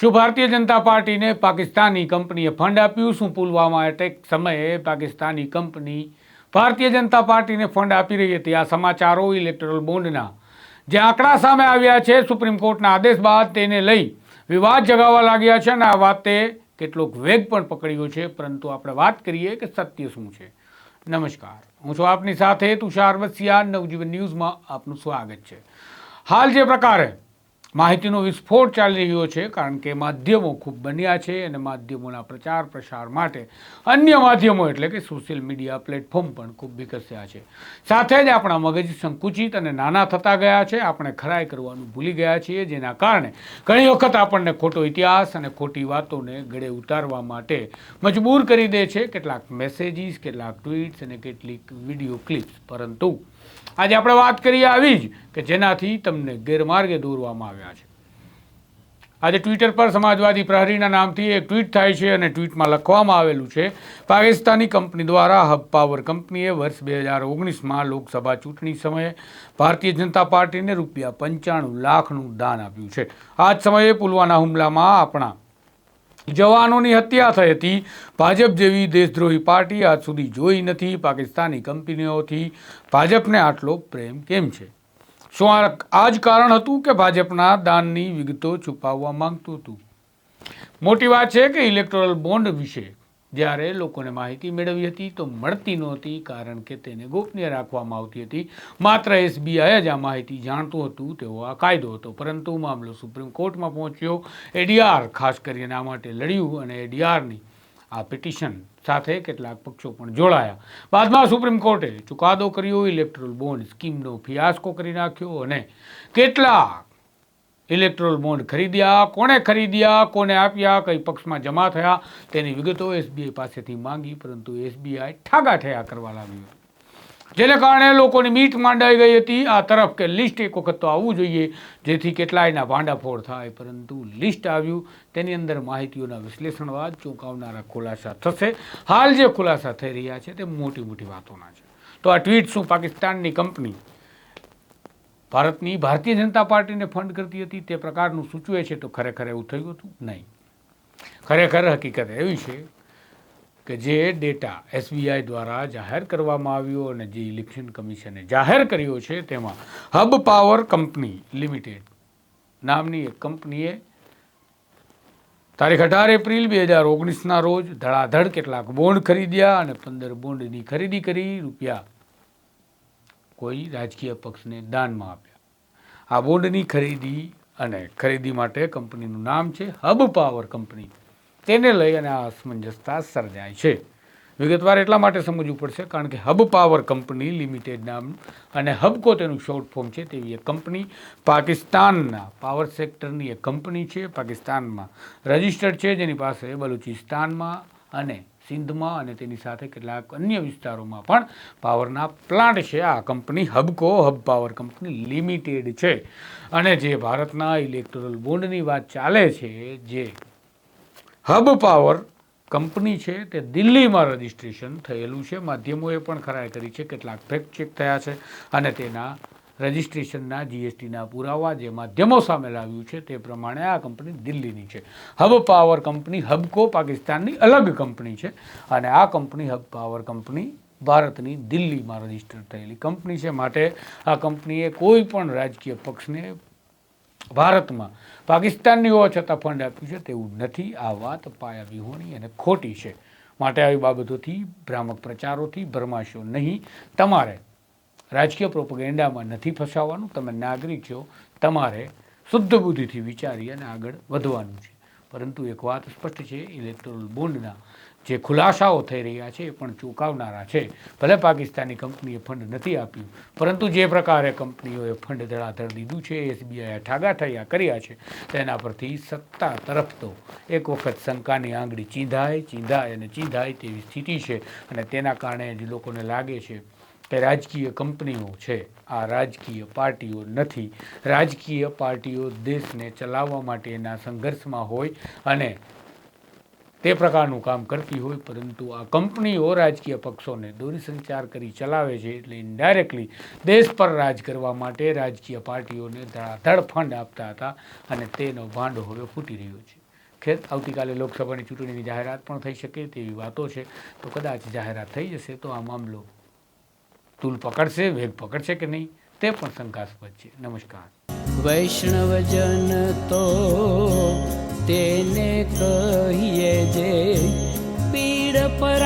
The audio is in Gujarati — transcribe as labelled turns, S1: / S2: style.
S1: શું ભારતીય જનતા પાર્ટીને પાકિસ્તાની કંપનીએ ફંડ આપ્યું? શું પુલવામા એટેક સમયે પાકિસ્તાની કંપની ભારતીય જનતા પાર્ટીને ફંડ આપી રહી હતી? આ સમાચારો ઇલેક્ટોરલ બોન્ડના. જે આંકડા સામે આવ્યા છે, સુપ્રીમ કોર્ટના આદેશ બાદ તેને લઈ વિવાદ જગાવવા લાગ્યા છે અને આ વાતે કેટલોક વેગ પણ પકડ્યો છે. પરંતુ આપણે વાત કરીએ કે સત્ય શું છે. નમસ્કાર. હું છું આપની સાથે તુષાર વસિયા નવજીવન ન્યૂઝમાં આપનું સ્વાગત છે. હાલ જે પ્રકારે માહિતીનો વિસ્ફોટ ચાલી રહ્યો છે કારણ કે માધ્યમો ખૂબ બન્યા છે અને માધ્યમોના પ્રચાર પ્રસાર માટે અન્ય માધ્યમો એટલે કે સોશિયલ મીડિયા પ્લેટફોર્મ પણ ખૂબ વિકસ્યા છે. સાથે જ આપણા મગજ સંકુચિત અને નાના થતા ગયા છે. આપણે ખરાઈ કરવાનું ભૂલી ગયા છીએ, જેના કારણે ઘણી વખત આપણને ખોટો ઇતિહાસ અને ખોટી વાતોને ગળે ઉતારવા માટે મજબૂર કરી દે છે. કેટલાક મેસેજીસ, કેટલાક ટ્વીટ્સ અને કેટલીક વીડિયો ક્લિપ્સ. પરંતુ આજે આપણે વાત કરીએ આવી જ કે જેનાથી તમને ગેરમાર્ગે દોરવામાં આવ્યા આજે ટ્વિટર પર સમાજવાદી પ્રહરીના નામથી એક ટ્વીટ થાય છે અને ટ્વીટમાં લખવામાં આવેલું છે, પાકિસ્તાની કંપની દ્વારા હબ પાવર કંપનીએ વર્ષ બે હજાર ઓગણીસમાં લોકસભા ચૂંટણી સમયે ભારતીય જનતા પાર્ટીને રૂપિયા પંચાણું લાખનું દાન આપ્યું છે. આ જ સમયે પુલવાના હુમલામાં આપણા જવાનોની હત્યા થઈ હતી. ભાજપ જેવી દેશદ્રોહી પાર્ટી આજ સુધી જોઈ નથી પાકિસ્તાની કંપનીઓથી ભાજપને આટલો પ્રેમ કેમ છે? શું આ જ કારણ હતું કે ભાજપના દાનની વિગતો છુપાવવા માંગતું હતું? મોટી વાત છે કે ઇલેક્ટોરલ બોન્ડ વિશે જ્યારે લોકોને માહિતી મેળવી હતી તો મળતી નહોતી કારણ કે તેને ગોપનીય રાખવામાં આવતી હતી. માત્ર એસબીઆઈ જ આ માહિતી જાણતું હતું, તેવો આ કાયદો હતો. પરંતુ મામલો સુપ્રીમ કોર્ટમાં પહોંચ્યો. એડીઆર, ખાસ કરીને આ માટે લડ્યું અને એડીઆરની આ પિટિશન સાથે કેટલાક પક્ષો પણ જોડાયા. બાદમાં સુપ્રીમ કોર્ટે ચુકાદો કર્યો, ઇલેક્ટ્રોલ બોન્ડ સ્કીમનો ફિયાસ્કો કરી નાખ્યો અને કેટલાક ઇલેક્ટ્રોલ બોન્ડ ખરીદ્યા. કોણે ખરીદ્યા, કોને આપ્યા, કઈ પક્ષમાં જમા થયા, તેની વિગતો એસબીઆઈ પાસેથી માંગી, પરંતુ એસબીઆઈ ઠાગા ઠયા કરવા લાગ્યું. જેને કારણે લોકોની મીટ માંડાઈ ગઈ હતી. આ તરફ કે લિસ્ટ એક વખત તો આવવું જોઈએ, જેથી કેટલાયના ભાંડાફોડ થાય. પરંતુ લિસ્ટ આવ્યું, તેની અંદર માહિતીઓના વિશ્લેષણ બાદ ચોંકાવનારા ખુલાસા થશે. હાલ જે ખુલાસા થઈ રહ્યા છે, તે મોટી મોટી વાતોના છે. તો આ ટ્વીટ શું પાકિસ્તાનની કંપની ભારતની ભારતીય જનતા પાર્ટીને ફંડ કરતી હતી, તે પ્રકારનું સૂચવે છે તો ખરેખર એવું થયું હતું? નહીં. ખરેખર હકીકત એવી છે કે જે ડેટા એસબીઆઈ દ્વારા જાહેર કરવામાં આવ્યો અને જે ઇલેક્શન કમિશને જાહેર કર્યો છે, તેમાં હબ પાવર કંપની લિમિટેડ નામની એક કંપનીએ તારીખ અઢાર એપ્રિલ બે હજાર ઓગણીસના રોજ ધડાધડ કેટલાક બોન્ડ ખરીદ્યા અને પંદર બોન્ડની ખરીદી કરી, રૂપિયા કોઈ રાજકીય પક્ષને દાનમાં આપ્યા. આ બોન્ડની ખરીદી અને ખરીદી માટે કંપનીનું નામ છે હબ પાવર કંપની. તેને લઈ અને આ અસમંજસતા સર્જાય છે. વિગતવાર એટલા માટે સમજવું પડશે, કારણ કે હબ પાવર કંપની લિમિટેડ નામ અને હબકો તેનું શોર્ટ ફોર્મ છે તેવી એક કંપની. પાકિસ્તાનના પાવર સેક્ટરની એક કંપની છે, પાકિસ્તાનમાં રજિસ્ટર્ડ છે, જેની પાસે બલુચિસ્તાનમાં અને સિંધમાં અને તેની સાથે કેટલાક અન્ય વિસ્તારોમાં પણ પાવરના પ્લાન્ટ છે. આ company Hubco, Hub Power company limited છે. અને જે ભારતના ઇલેક્ટ્રલ બોન્ડની વાત ચાલે છે, જે હબ પાવર કંપની છે તે દિલ્હીમાં રજિસ્ટ્રેશન થયેલું છે. માધ્યમોએ પણ ખરાઈ કરી છે. કેટલાક ફેક્ટ ચેક થયા છે અને તેના રજિસ્ટ્રેશનના જીએસટીના પુરાવા જે માધ્યમો સામે લાવ્યું છે તે પ્રમાણે આ કંપની દિલ્હીની છે. હબ પાવર કંપની હબકો પાકિસ્તાનની અલગ કંપની છે અને આ કંપની હબ પાવર કંપની ભારતની દિલ્હીમાં રજિસ્ટર થયેલી કંપની છે. માટે આ કંપનીએ કોઈ પણ રાજકીય પક્ષને ભારતમાં પાકિસ્તાનની હોવા છતાં ફંડ આપ્યું છે, તેવું નથી. આ વાત પાયા વિહોણી અને ખોટી છે. માટે આવી બાબતોથી, ભ્રામક પ્રચારોથી ભરમાશો નહીં. તમારે રાજકીય પ્રોપગેન્ડામાં નથી ફસાવવાનું તમે નાગરિક છો. તમારે શુદ્ધ બુદ્ધિથી વિચારી અને આગળ વધવાનું છે. પરંતુ એક વાત સ્પષ્ટ છે, ઇલેક્ટોરલ બોન્ડના જે ખુલાસાઓ થઈ રહ્યા છે એ પણ ચૂકવનારા છે. ભલે પાકિસ્તાની કંપનીએ ફંડ નથી આપ્યું, પરંતુ જે પ્રકારે કંપનીઓએ ફંડ ધડાધડ દીધું છે, એસબીઆઈએ ઠાગાઠૈયા કર્યા છે, તેના પરથી સત્તા તરફ તો એક વખત શંકાની આંગળી ચીંધાય ચીંધાય અને ચીંધાય તેવી સ્થિતિ છે અને તેના કારણે જ લોકોને લાગે છે કે રાજકીય કંપનીઓ છે. આ રાજકીય પાર્ટીઓ નથી. રાજકીય પાર્ટીઓ દેશને ચલાવવા માટેના સંઘર્ષમાં હોય અને તે પ્રકારનું કામ કરતી હોય, પરંતુ આ કંપનીઓ રાજકીય પક્ષોને દોરી સંચાર કરી ચલાવે છે એટલે ઇન્ડાયરેક્ટલી દેશ પર રાજ કરવા માટે રાજકીય પાર્ટીઓને ધડાધડ ફંડ આપતા હતા અને તેનો ભાંડો હવે ફૂટી રહ્યો છે. ખેર, આવતીકાલે લોકસભાની ચૂંટણીની જાહેરાત પણ થઈ શકે તેવી વાતો છે. તો કદાચ જાહેરાત થઈ જશે તો આ મામલો તૂલ પકડશે, વેગ પકડશે કે નહીં, તે પણ શંકાસ્પદ છે. નમસ્કાર.
S2: વૈષ્ણવજન તો કહીએ જે પીડ પર